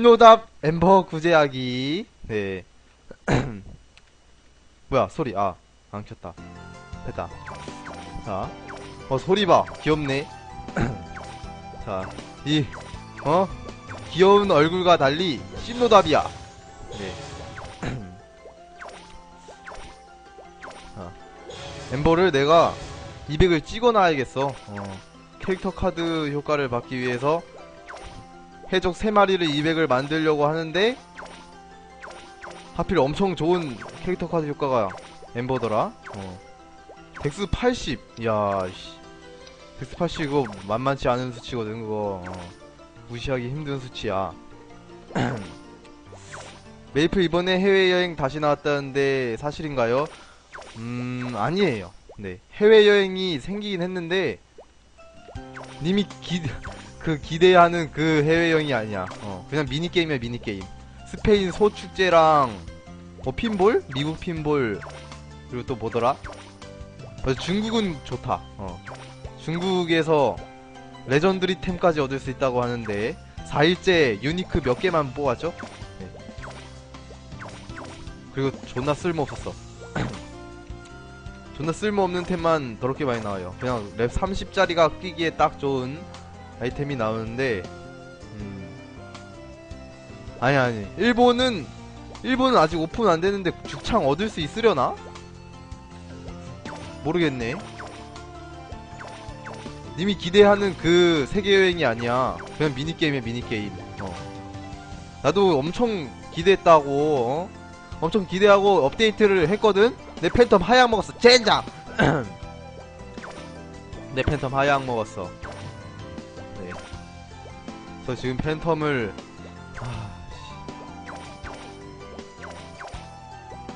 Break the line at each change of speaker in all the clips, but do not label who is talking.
신노답 엠버 구제하기. 네. 뭐야 소리. 아 안 켰다. 됐다. 자어 소리 봐. 귀엽네. 자이 어? 귀여운 얼굴과 달리 신노답이야. 네. 자, 엠버를 내가 200을 찍어놔야겠어. 어, 캐릭터 카드 효과를 받기 위해서 해적 3마리를 200을 만들려고 하는데 하필 엄청 좋은 캐릭터 카드 효과가 엠버더라 어. 덱스 80 이야 씨. 덱스 80 이거 만만치 않은 수치거든 그거 어. 무시하기 힘든 수치야 메이플 이번에 해외여행 다시 나왔다는데 사실인가요? 음 아니에요 네 해외여행이 생기긴 했는데 님이 기, 그 기대하는 그 해외여행이 아니야. 어, 그냥 미니게임이야, 미니게임. 스페인 소축제랑, 뭐, 핀볼? 미국 핀볼, 그리고 또 뭐더라? 어, 중국은 좋다. 어. 중국에서 레전드리 템까지 얻을 수 있다고 하는데, 4일째 유니크 몇 개만 뽑았죠? 네. 그리고 존나 쓸모없었어. 존나 쓸모없는 템만 더럽게 많이 나와요. 그냥 랩 30짜리가 끼기에 딱 좋은 아이템이 나오는데 음. 아니 아니 일본은 일본은 아직 오픈 안 되는데 죽창 얻을 수 있으려나? 모르겠네. 님이 기대하는 그 세계 여행이 아니야. 그냥 미니 게임이야 미니 게임. 어. 나도 엄청 기대했다고. 어? 엄청 기대하고 업데이트를 했거든. 내 팬텀 하향 먹었어. 젠장. 내 팬텀 하향 먹었어. 네. 그래서 지금 팬텀을 아, 씨.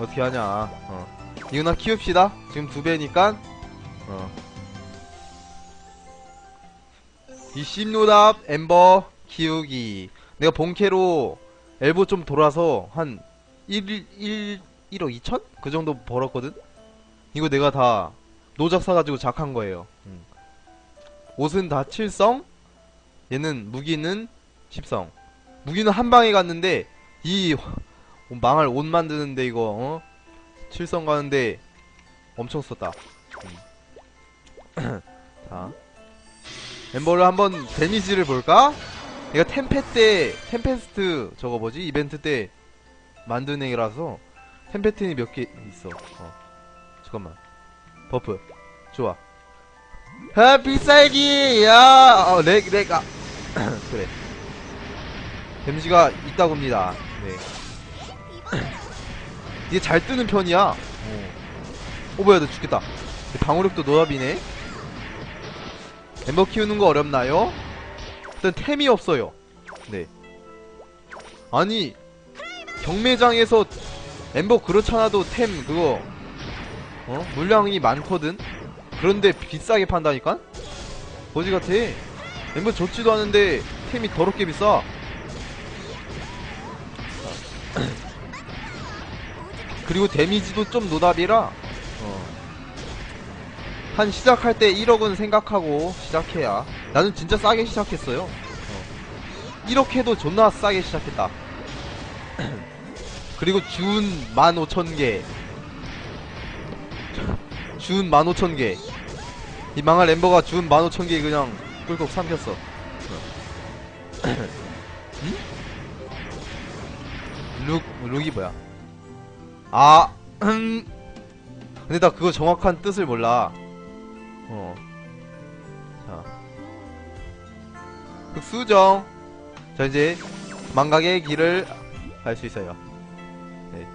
어떻게 하냐? 어. 이거나 키웁시다. 지금 두 배니까. 어. 이 씹노답 엠버 키우기. 내가 본캐로 엘보 좀 돌아서 한 1, 1, 1억 2천? 그 정도 벌었거든? 이거 내가 다 노작 사가지고 작한 거예요. 음. 옷은 다 7성, 얘는 무기는 10성. 무기는 한 방에 갔는데 이 망할 옷 만드는데 이거 어? 7성 가는데 엄청 썼다. 음. 자. 엠버를 한번 데미지를 볼까? 얘가 템페 때 템페스트 저거 뭐지? 이벤트 때 만든 애라서 템페트니 몇개 있어. 어. 잠깐만. 버프. 좋아. 아, 필살기! 야! 어. 그래. 데미지가 있다고 합니다. 네. 이게 잘 뜨는 편이야. 어, 어 뭐야, 나 죽겠다. 방어력도 노답이네? 엠버 키우는 거 어렵나요? 일단 템이 없어요. 네. 아니, 경매장에서 엠버 그렇잖아도 템 그거 어? 물량이 많거든? 그런데 비싸게 판다니까? 거지 같아. 엠버 좋지도 않은데 템이 더럽게 비싸. 그리고 데미지도 좀 노답이라 어. 한 시작할 때 1억은 생각하고 시작해야 나는 진짜 싸게 시작했어요 어. 1억 해도 존나 싸게 시작했다 그리고 준 15,000개 준 15,000개 이 망할 엠버가 준 15,000개 그냥 꿀꺽 삼켰어 응? 룩, 룩이 뭐야 아, 음. 근데 나 그거 정확한 뜻을 몰라 어. 자. 흑수정. 자, 이제, 망각의 길을 갈수 있어요. 네.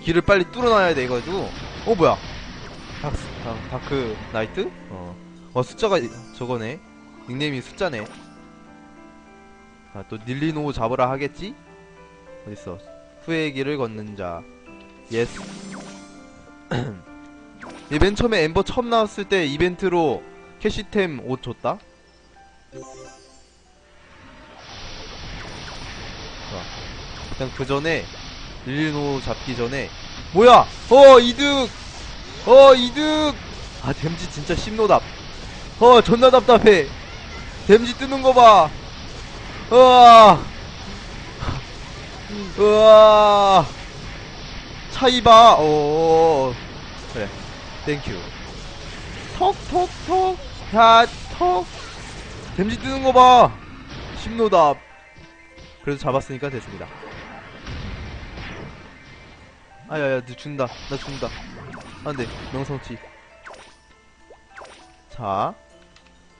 길을 빨리 뚫어놔야 돼가지고. 어, 뭐야. 다, 다, 다크 나이트? 어. 어, 숫자가 저거네. 닉네임이 숫자네. 아, 또 닐리노 잡으라 하겠지? 어딨어. 후의 길을 걷는 자. 예스. 이맨 처음에 엠버 처음 나왔을 때 이벤트로 캐시템 옷 줬다? 일단 그 전에 릴리노 잡기 전에 뭐야! 어 이득! 어 이득! 아 댐지 진짜 심노답 어 존나 답답해 댐지 뜨는 거 봐! 으아! 으아! 차이바, 오. 그래. 땡큐. 톡, 톡, 톡. 야, 톡. 댐지 뜨는 거 봐. 심노답. 그래도 잡았으니까 됐습니다. 아야야, 너 죽는다. 나 죽는다. 안 돼. 명성치. 자.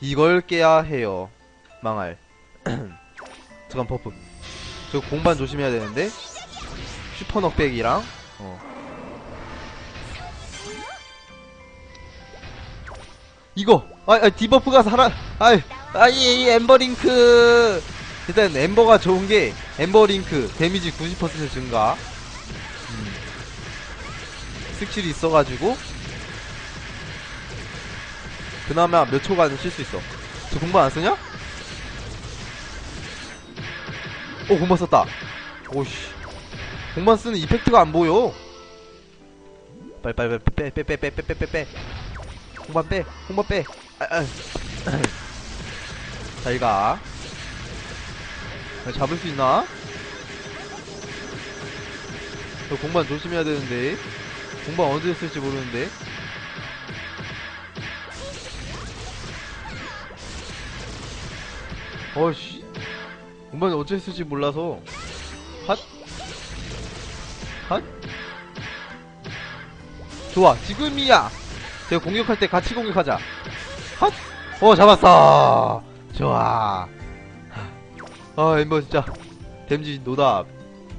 이걸 깨야 해요. 망할. 잠깐 버프. 저 공반 조심해야 되는데. 슈퍼 넉백이랑, 어. 이거! 아, 아 디버프가 살아, 아이, 아이, 이 엠버링크! 일단 엠버가 좋은 게, 엠버링크, 데미지 90% 증가. 음. 스킬이 있어가지고, 그나마 몇 초간은 쉴수 있어. 저 공반 안 쓰냐? 오, 공반 썼다. 오씨. 공반 쓰는 이펙트가 안 보여. 빨빨빨 빼, 빼, 빼, 빼, 빼, 빼, 빼, 빼. 공반 빼, 공반 빼. 아, 아. 잘 가. 아, 잡을 수 있나? 저 공반 조심해야 되는데. 공반 언제 쓸지 모르는데. 어씨. 공반 어째 쓸지 몰라서. 핫? 핫? 좋아, 지금이야! 제가 공격할 때 같이 공격하자. 핫! 어, 잡았어! 좋아. 아, 엠버 진짜. 댐지 노답.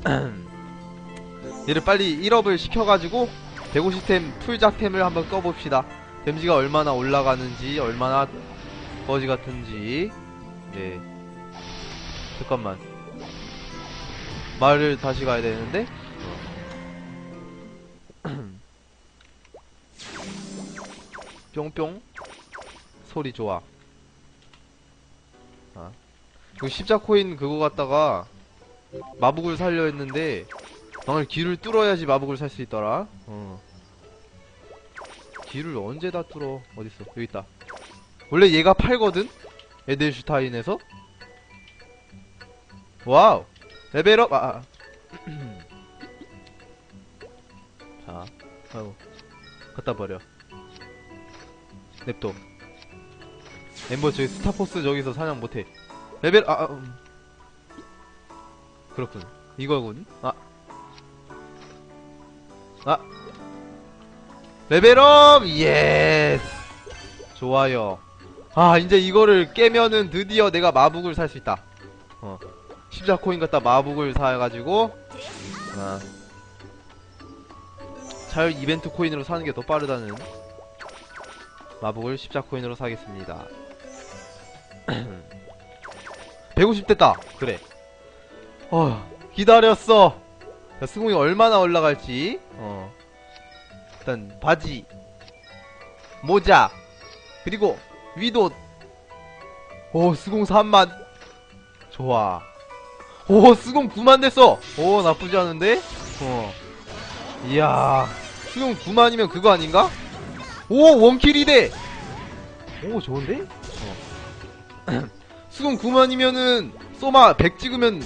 얘를 빨리 1업을 시켜가지고, 150템 풀작템을 한번 꺼봅시다. 댐지가 얼마나 올라가는지, 얼마나 거지 같은지. 네. 잠깐만. 말을 다시 가야 되는데? 뿅뿅 소리 좋아 아. 그 십자코인 그거 갖다가 마북을 살려 했는데 방을 길을 뚫어야지 마북을 살 수 있더라 어. 길을 언제 다 뚫어 어딨어 여기 있다 원래 얘가 팔거든 에델슈타인에서? 와우. 레벨업 아, 아. 자 아이고. 갖다 버려. 냅둬. 엠버 저기 스타포스 저기서 사냥 못해. 레벨 아, 아 음. 그렇군. 이거군. 아. 아. 레벨업! 예스! 좋아요 아 이제 이거를 깨면은 드디어 내가 마북을 살 수 있다. 어 십자 코인 갖다 마북을 사가지고 아 자율 이벤트 코인으로 사는 게 더 빠르다는 마북을 십자 코인으로 사겠습니다. 150 됐다. 그래. 어 기다렸어. 자, 스공이 얼마나 올라갈지. 어 일단 바지 모자 그리고 위도 오 스공 3만 좋아 오 스공 9만 됐어 오 나쁘지 않은데 어 이야 스공 9만이면 그거 아닌가? 오 원킬이대 오 좋은데? 어. 수공 9만이면은 소마 100 찍으면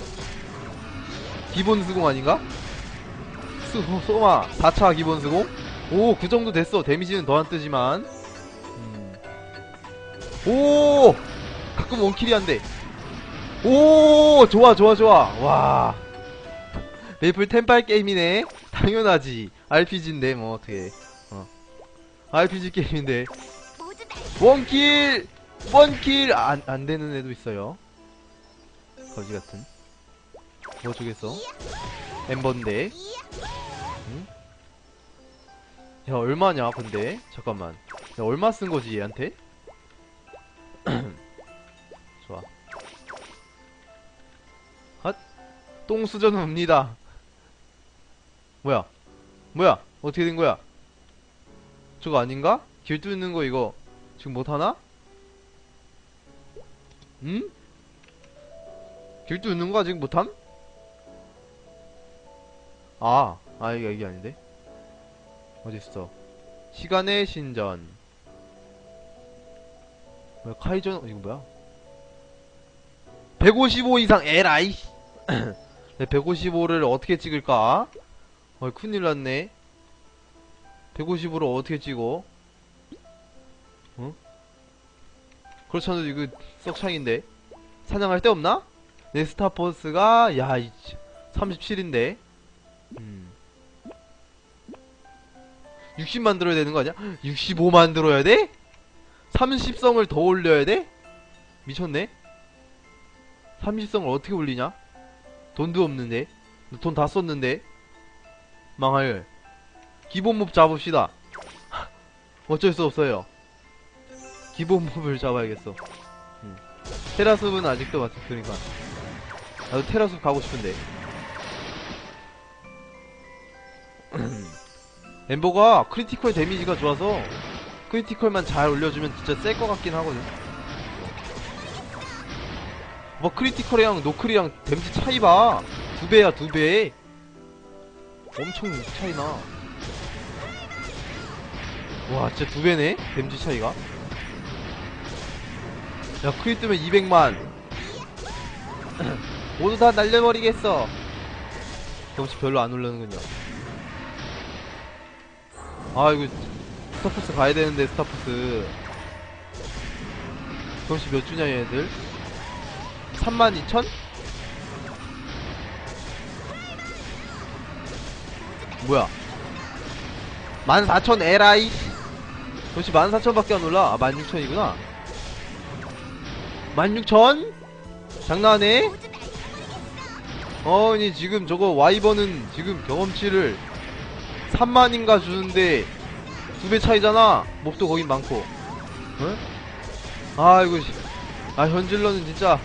기본 수공 아닌가? 수, 소마 4차 기본 수공? 오 그 정도 됐어 데미지는 더 안 뜨지만 음. 오! 가끔 원킬이 한대 오! 좋아 좋아 좋아. 와. 메이플 템빨 게임이네. 당연하지. RPG인데 뭐 어떻게. RPG 게임인데. 원킬! 원킬! 안, 안 되는 애도 있어요. 거지 같은. 뭐 주겠어? 엠번데. 응? 야 얼마냐 근데? 잠깐만. 야 얼마 쓴 거지 얘한테 좋아 핫똥 수저는 옵니다 뭐야 뭐야 어떻게 된 거야 저거 아닌가? 길 뚫는 거 이거 지금 못하나? 응? 길 뚫는 거 아직 못함? 아, 아 이게 이게 아닌데? 어딨어? 시간의 신전 뭐야 카이전 이거 뭐야? 155 이상 에라이 네, 155를 어떻게 찍을까 어이 큰일 났네 155를 어떻게 찍어 어? 그렇지 않아도 이거 썩창인데 사냥할 데 없나? 내 스타포스가 야 이, 37인데 음. 60 만들어야 되는 거 아니야? 65 만들어야 돼? 30성을 더 올려야 돼? 미쳤네? 30성을 어떻게 올리냐? 돈도 없는데 돈 다 썼는데 망할 기본 몹 잡읍시다 어쩔 수 없어요 기본 몹을 잡아야겠어 음. 테라숲은 아직도 맞 그러니까 나도 테라숲 가고 싶은데 엠버가 크리티컬 데미지가 좋아서 크리티컬만 잘 올려주면 진짜 셀 것 같긴 하거든 뭐 크리티컬이랑 노클이랑 데미지 차이 봐. 두 배야 두 배. 엄청 차이나. 와 진짜 두 배네 데미지 차이가. 야 크리 뜨면 200만. 모두 다 날려버리겠어. 경치 별로 안 올르는군요. 아 이거 스타포스 가야 되는데 스타포스. 경치 몇 주냐 얘들? 32,000? 뭐야 14,000 에라이 역시 14,000밖에 안 올라 아 16,000이구나 16,000? 장난해? 어니 지금 저거 와이버는 지금 경험치를 3만인가 주는데 두 배 차이잖아. 몹도 거긴 많고. 응? 아이고 씨. 아 현질러는 진짜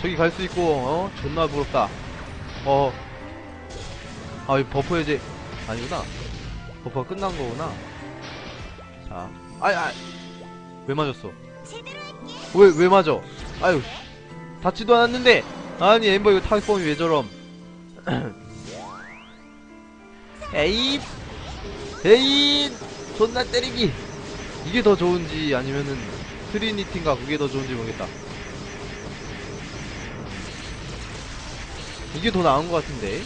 저기 갈 수 있고 어? 존나 부럽다. 어. 아, 이 버프 해제 아니구나. 버프가 끝난 거구나. 자. 아이 아이. 왜 맞았어? 왜 왜 맞아? 아유 씨. 닿지도 않았는데. 아니 엠버 이거 타격범이 왜 저럼? 에잇. 에잇 존나 때리기. 이게 더 좋은지 아니면은 트리니티인가 그게 더 좋은지 모르겠다. 이게 더 나은 것 같은데?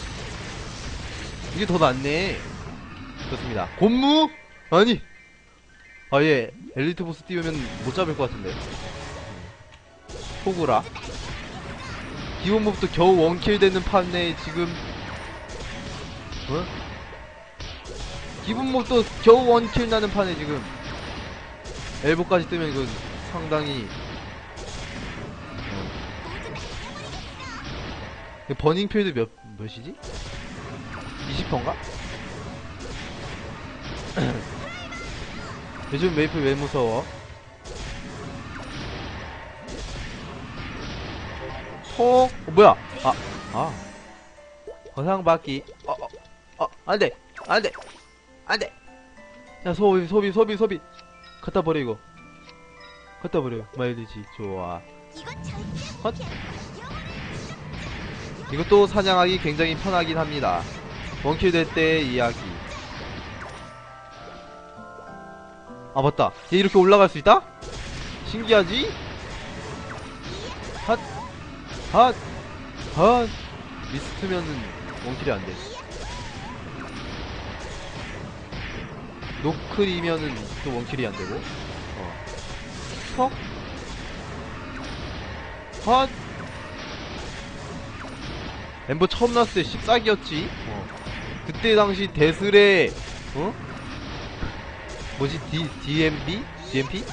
이게 더 낫네. 좋습니다. 곤무? 아니. 아예. 엘리트 보스 띄우면 못 잡을 것 같은데. 호구라. 기본 몹도 겨우 원킬 되는 판에 지금 어? 기본 몹도 겨우 원킬 나는 판에 지금 엘보까지 뜨면 이건 상당히 어. 버닝 필드 몇, 몇이지? 20%인가? 요즘 메이플 왜 무서워? 톡! 어, 뭐야? 아, 아. 거상바퀴. 어, 어, 어, 안 돼! 안 돼! 안 돼! 야, 소비, 소비, 소비, 소비! 갖다 버려, 이거. 갖다 버려. 마일리지. 좋아. 헛! 이것도 사냥하기 굉장히 편하긴 합니다. 원킬 될때 이야기. 아, 맞다. 얘 이렇게 올라갈 수 있다? 신기하지? 핫! 핫! 핫! 미스트면은 원킬이 안 돼. 노클이면은 또 원킬이 안 되고. 어. 턱? 핫! 엠버 처음 나왔을 때 씹싸기였지. 어. 그때 당시 데슬의 어? 뭐지? D DMB? DMP?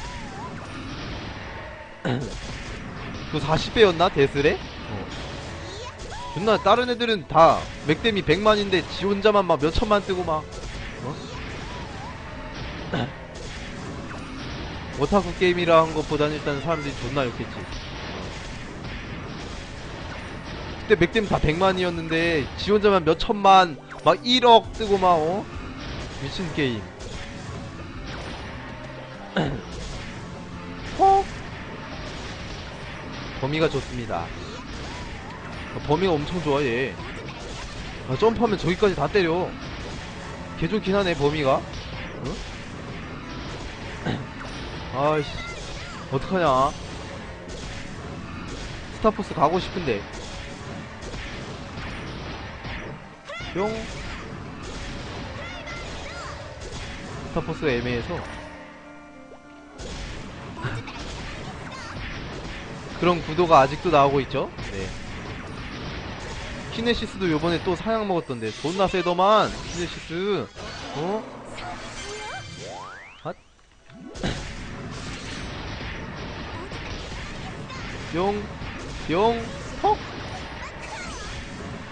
그 40배였나? 데슬의? 어. 존나 다른 애들은 다 맥댐이 100만인데 지 혼자만 막 몇천만 뜨고 막 오타쿠 게임이라 한 것보다는 일단 사람들이 존나 욕했지 그때 맥댐 다 100만이었는데 지 혼자만 몇 천만 막 1억 뜨고 막 어? 미친 게임 어? 범위가 좋습니다 아, 범위가 엄청 좋아 얘 아, 점프하면 저기까지 다 때려 개 좋긴 하네 범위가 응? 아이씨. 어떡하냐? 스타포스 가고 싶은데. 뿅. 스타포스가 애매해서. 그런 구도가 아직도 나오고 있죠? 네. 키네시스도 요번에 또 사양 먹었던데. 존나 세더만 키네시스. 어? 뿅, 뿅, 헉!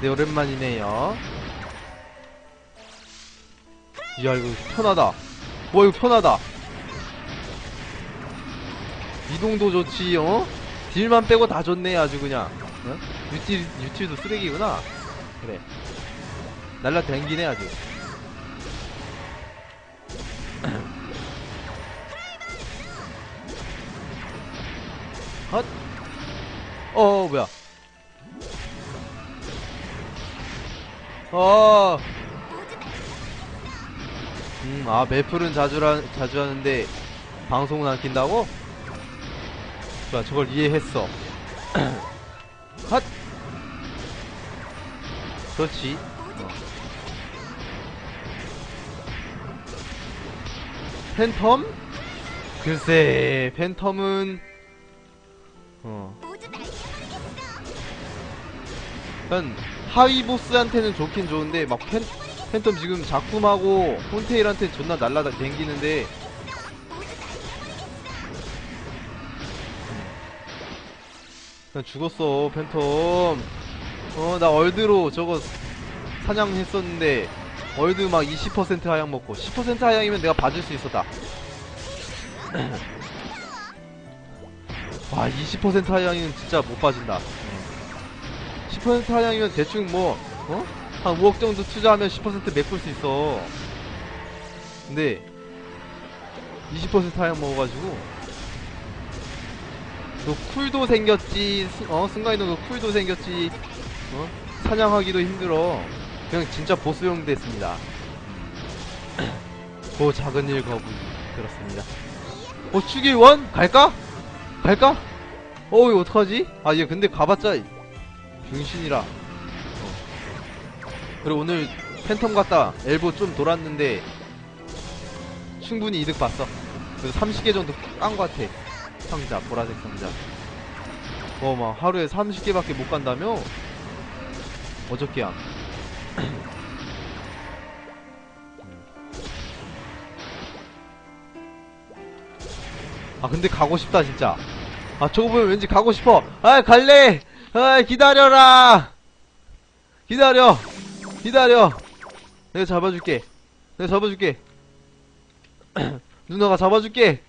네, 오랜만이네요. 이야, 이거 편하다. 와, 이거 편하다. 이동도 좋지, 어? 딜만 빼고 다 좋네, 아주 그냥. 어? 유틸, 유틸도 쓰레기구나. 그래. 날라 댕기네, 아주. 헛! 어, 뭐야. 어. 음, 아, 매플은 자주, 하, 자주 하는데, 방송은 안 킨다고? 좋아, 저걸 이해했어. 핫! 그렇지. 어. 팬텀? 글쎄, 팬텀은, 어. 일단 하위 보스한테는 좋긴 좋은데 막 팬, 팬텀 지금 작품하고 폰테일한테 존나 날라다 댕기는데. 난 죽었어 팬텀. 어 나 얼드로 저거 사냥했었는데 얼드 막 20% 하향 먹고 10% 하향이면 내가 봐줄 수 있었다. 와, 20% 하향이면 진짜 못 빠진다. 10% 하향이면 대충 뭐, 어? 한 5억 정도 투자하면 10% 메꿀 수 있어. 근데, 20% 하향 먹어가지고, 또 쿨도 생겼지, 스- 어? 순간이동도 쿨도 생겼지, 어? 사냥하기도 힘들어. 그냥 진짜 보스용 됐습니다. 고 작은 일 거부. 그렇습니다. 어, 추기원? 갈까? 갈까? 어, 이거 어떡하지? 아, 얘 근데 가봤자 병신이라. 어. 그리고 오늘 팬텀 갔다 엘보 좀 돌았는데 충분히 이득 봤어. 그래서 30개 정도 깐 것 같아. 상자, 보라색 상자. 어, 막 하루에 30개밖에 못 간다며? 어저께야. 아 근데 가고 싶다 진짜 아 저거 보면 왠지 가고 싶어 아 갈래 아 기다려라. 기다려. 기다려. 내가 잡아줄게. 내가 잡아줄게. 누나가 잡아줄게.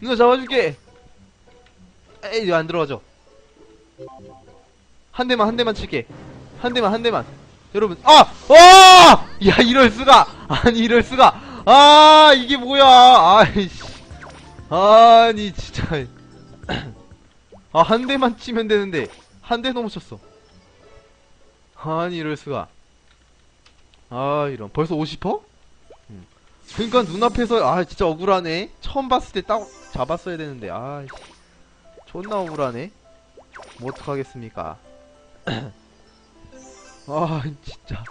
누나 잡아줄게. 에이 안 들어가죠. 한 대만 한 대만 칠게. 한 대만 한 대만. 여러분 아! 어! 야 이럴 수가. 아니 이럴 수가. 아 이게 뭐야. 아이씨. 아니 진짜 아 한 대만 치면 되는데 한 대 넘어 쳤어. 아니 이럴 수가. 아 이런. 벌써 50퍼? 음. 그니까 눈앞에서 아 진짜 억울하네. 처음 봤을 때 딱 잡았어야 되는데 아이씨. 존나 억울하네. 뭐 어떡하겠습니까? 아 진짜.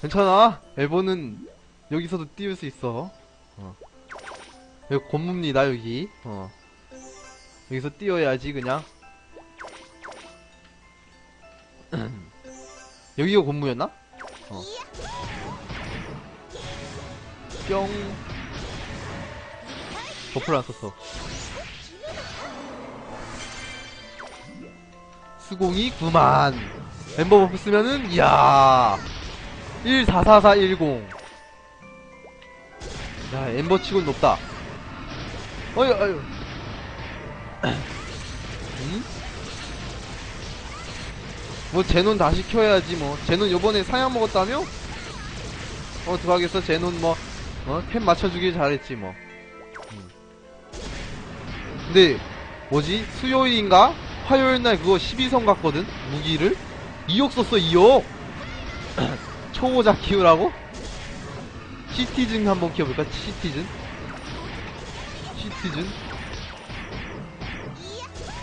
괜찮아. 엘보는 여기서도 띄울 수 있어. 여기 곤문이다 여기. 어 여기서 뛰어야지 그냥. 여기가 곤무였나? 어. 뿅. 버프를 안 썼어. 수공이 9만. 엠버 버프 쓰면은 이야. 144410 야 엠버 치곤 높다. 어휴 어휴 음? 뭐 제논 다시 켜야지 뭐 제논 요번에 사양 먹었다며? 어 어떡하겠어 제논 뭐 어? 템 맞춰주길 잘했지 뭐 음. 근데 뭐지 수요일인가? 화요일날 그거 12성 갔거든 무기를 2억 썼어 2억 초보자 키우라고? 시티즌 한번 키워볼까? 시티즌? 시티즌?